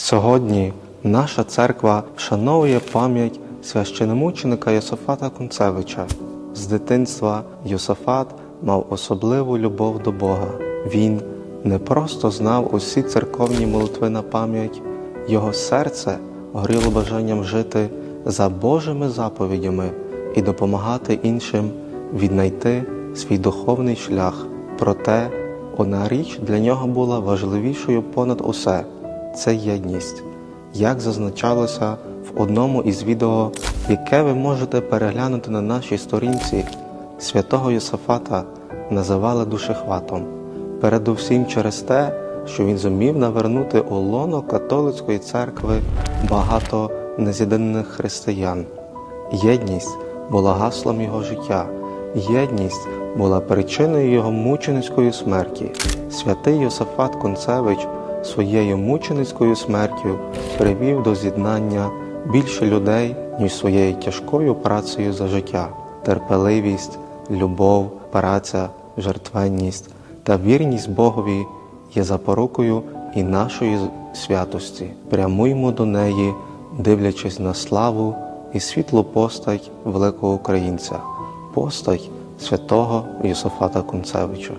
Сьогодні наша церква вшановує пам'ять священомученика Йосафата Кунцевича. З дитинства Йосафат мав особливу любов до Бога. Він не просто знав усі церковні молитви на пам'ять, його серце горіло бажанням жити за Божими заповідями і допомагати іншим віднайти свій духовний шлях. Проте одна річ для нього була важливішою понад усе це єдність, як зазначалося в одному із відео, яке ви можете переглянути на нашій сторінці, святого Йосафата називали душехватом, передусім через те, що він зумів навернути у лоно католицької церкви багато нез'єднаних християн. Єдність була гаслом його життя, єдність була причиною його мученицької смерті. Святий Йосафат Концевич своєю мученицькою смертю привів до з'єднання більше людей, ніж своєю тяжкою працею за життя, терпеливість, любов, праця, жертвенність та вірність Богові є запорукою і нашої святості. Прямуймо до неї, дивлячись на славу і світлу постать великого українця, постать святого Йосафата Кунцевича.